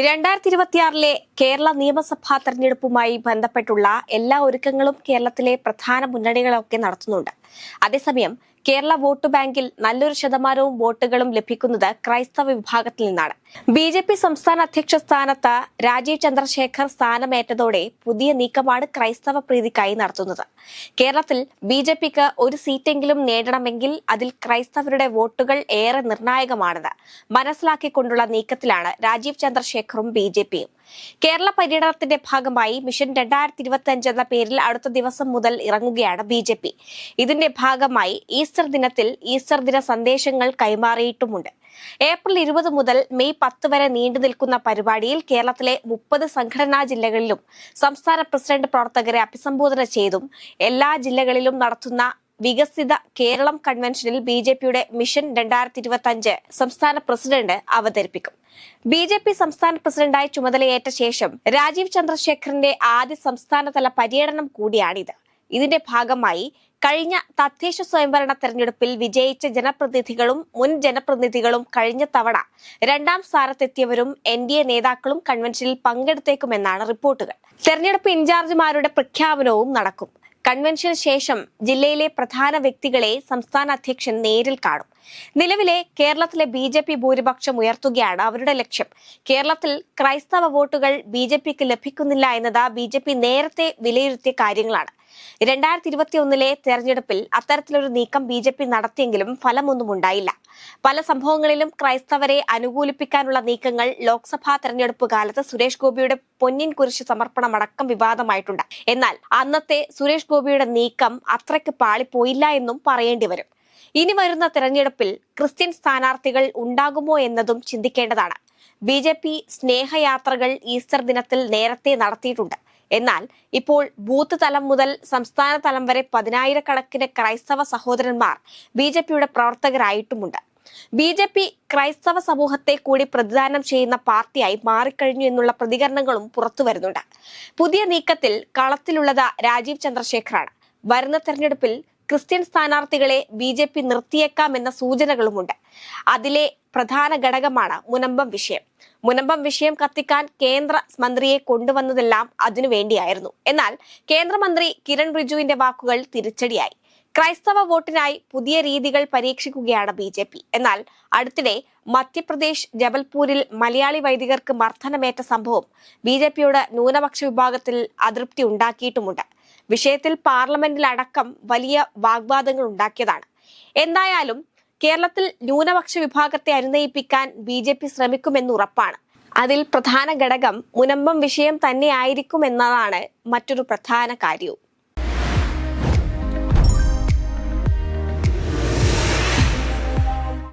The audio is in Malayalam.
രണ്ടായിരത്തി ഇരുപത്തിയാറിലെ കേരള നിയമസഭാ തെരഞ്ഞെടുപ്പുമായി ബന്ധപ്പെട്ടുള്ള എല്ലാ ഒരുക്കങ്ങളും കേരളത്തിലെ പ്രധാന മുന്നണികളൊക്കെ നടത്തുന്നുണ്ട്. അതേസമയം കേരള വോട്ട് ബാങ്കിൽ നല്ലൊരു ശതമാനവും വോട്ടുകളും ലഭിക്കുന്നത് ക്രൈസ്തവ വിഭാഗത്തിൽ നിന്നാണ്. ബി ജെ പി സംസ്ഥാന അധ്യക്ഷ സ്ഥാനത്ത് രാജീവ് ചന്ദ്രശേഖർ സ്ഥാനമേറ്റതോടെ പുതിയ നീക്കമാണ് ക്രൈസ്തവ പ്രീതിക്കായി നടത്തുന്നത്. കേരളത്തിൽ ബി ജെ പിക്ക് ഒരു സീറ്റെങ്കിലും നേടണമെങ്കിൽ അതിൽ ക്രൈസ്തവരുടെ വോട്ടുകൾ ഏറെ നിർണായകമാണെന്ന് മനസ്സിലാക്കിക്കൊണ്ടുള്ള നീക്കത്തിലാണ് രാജീവ് ചന്ദ്രശേഖറും ബി ജെ പിയും. കേരള പര്യടനത്തിന്റെ ഭാഗമായി മിഷൻ രണ്ടായിരത്തി ഇരുപത്തി എന്ന പേരിൽ അടുത്ത ദിവസം മുതൽ ഇറങ്ങുകയാണ് ബി ജെ പി. ഇതിന്റെ ഭാഗമായി ഈസ്റ്റർ ദിനത്തിൽ ഈസ്റ്റർ ദിന സന്ദേശങ്ങൾ കൈമാറിയിട്ടുമുണ്ട്. ഏപ്രിൽ ഇരുപത് മുതൽ മെയ് പത്ത് വരെ നീണ്ടു നിൽക്കുന്ന പരിപാടിയിൽ കേരളത്തിലെ മുപ്പത് സംഘടനാ ജില്ലകളിലും സംസ്ഥാന പ്രസിഡന്റ് പ്രവർത്തകരെ അഭിസംബോധന ചെയ്തും എല്ലാ ജില്ലകളിലും നടത്തുന്ന വികസിത കേരളം കൺവെൻഷനിൽ ബി ജെ പിയുടെ മിഷൻ രണ്ടായിരത്തി ഇരുപത്തി അഞ്ച് സംസ്ഥാന പ്രസിഡന്റ് അവതരിപ്പിക്കും. ബി ജെ പി സംസ്ഥാന പ്രസിഡന്റായി ചുമതലയേറ്റ ശേഷം രാജീവ് ചന്ദ്രശേഖറിന്റെ ആദ്യ സംസ്ഥാനതല പര്യടനം കൂടിയാണിത്. ഇതിന്റെ ഭാഗമായി കഴിഞ്ഞ തദ്ദേശ സ്വയംഭരണ തെരഞ്ഞെടുപ്പിൽ വിജയിച്ച ജനപ്രതിനിധികളും മുൻ ജനപ്രതിനിധികളും കഴിഞ്ഞ തവണ രണ്ടാം സ്ഥാനത്തെത്തിയവരും എൻ ഡി എ നേതാക്കളും കൺവെൻഷനിൽ പങ്കെടുത്തേക്കുമെന്നാണ് റിപ്പോർട്ടുകൾ. തെരഞ്ഞെടുപ്പ് ഇൻചാർജുമാരുടെ പ്രഖ്യാപനവും നടക്കും. കൺവെൻഷന് ശേഷം ജില്ലയിലെ പ്രധാന വ്യക്തികളെ സംസ്ഥാന അധ്യക്ഷൻ നേരിൽ കാണും. നിലവിലെ കേരളത്തിലെ ബി ജെ പി ഭൂരിപക്ഷം ഉയർത്തുകയാണ് അവരുടെ ലക്ഷ്യം. കേരളത്തിൽ ക്രൈസ്തവ വോട്ടുകൾ ബി ജെ പിക്ക് ലഭിക്കുന്നില്ല എന്നത് ബി ജെ പി നേരത്തെ വിലയിരുത്തിയ കാര്യങ്ങളാണ്. രണ്ടായിരത്തി ഇരുപത്തി ഒന്നിലെ തെരഞ്ഞെടുപ്പിൽ അത്തരത്തിലൊരു നീക്കം ബി ജെ പി നടത്തിയെങ്കിലും ഫലമൊന്നും ഉണ്ടായില്ല. പല സംഭവങ്ങളിലും ക്രൈസ്തവരെ അനുകൂലിപ്പിക്കാനുള്ള നീക്കങ്ങൾ ലോക്സഭാ തെരഞ്ഞെടുപ്പ് കാലത്ത് സുരേഷ് ഗോപിയുടെ പൊന്നിൻ കുരിശ് സമർപ്പണമടക്കം വിവാദമായിട്ടുണ്ട്. എന്നാൽ അന്നത്തെ സുരേഷ് ഗോപിയുടെ നീക്കം അത്രയ്ക്ക് പാളിപ്പോയില്ല എന്നും പറയേണ്ടി വരും. ഇനി വരുന്ന തെരഞ്ഞെടുപ്പിൽ ക്രിസ്ത്യൻ സ്ഥാനാർത്ഥികൾ ഉണ്ടാകുമോ എന്നതും ചിന്തിക്കേണ്ടതാണ്. ബി ജെ പി സ്നേഹയാത്രകൾ ഈസ്റ്റർ ദിനത്തിൽ നേരത്തെ നടത്തിയിട്ടുണ്ട്. എന്നാൽ ഇപ്പോൾ ബൂത്ത് തലം മുതൽ സംസ്ഥാന തലം വരെ പതിനായിരക്കണക്കിന് ക്രൈസ്തവ സഹോദരന്മാർ ബി ജെ പിയുടെ പ്രവർത്തകരായിട്ടുമുണ്ട്. ബി ജെ പി ക്രൈസ്തവ സമൂഹത്തെ കൂടി പ്രതിദാനം ചെയ്യുന്ന പാർട്ടിയായി മാറിക്കഴിഞ്ഞു എന്നുള്ള പ്രതികരണങ്ങളും പുറത്തു വരുന്നുണ്ട്. പുതിയ നീക്കത്തിൽ കളത്തിലുള്ളത് രാജീവ് ചന്ദ്രശേഖറാണ് വരുന്ന തെരഞ്ഞെടുപ്പിൽ ക്രിസ്ത്യൻ സ്ഥാനാർത്ഥികളെ ബി ജെ പി നിർത്തിയേക്കാമെന്ന സൂചനകളുമുണ്ട്. അതിലെ പ്രധാന ഘടകമാണ് മുനമ്പം വിഷയം. മുനമ്പം വിഷയം കത്തിക്കാൻ കേന്ദ്ര മന്ത്രിയെ കൊണ്ടുവന്നതെല്ലാം അതിനു വേണ്ടിയായിരുന്നു. എന്നാൽ കേന്ദ്രമന്ത്രി കിരൺ റിജുവിന്റെ വാക്കുകൾ തിരിച്ചടിയായി. ക്രൈസ്തവ വോട്ടിനായി പുതിയ രീതികൾ പരീക്ഷിക്കുകയാണ് ബി ജെ പി. എന്നാൽ അടുത്തിടെ മധ്യപ്രദേശ് ജബൽപൂരിൽ മലയാളി വൈദികർക്ക് മർദ്ദനമേറ്റ സംഭവം ബി ജെ പിയുടെ ന്യൂനപക്ഷ വിഭാഗത്തിൽ അതൃപ്തി ഉണ്ടാക്കിയിട്ടുമുണ്ട്. വിഷയത്തിൽ പാർലമെന്റിലടക്കം വലിയ വാഗ്വാദങ്ങൾ ഉണ്ടാക്കിയതാണ്. എന്തായാലും കേരളത്തിൽ ന്യൂനപക്ഷ വിഭാഗത്തെ അനുനയിപ്പിക്കാൻ ബി ജെ പി ശ്രമിക്കുമെന്ന് ഉറപ്പാണ്. അതിൽ പ്രധാന ഘടകം മുനമ്പം വിഷയം തന്നെയായിരിക്കും എന്നതാണ് മറ്റൊരു പ്രധാന കാര്യവും.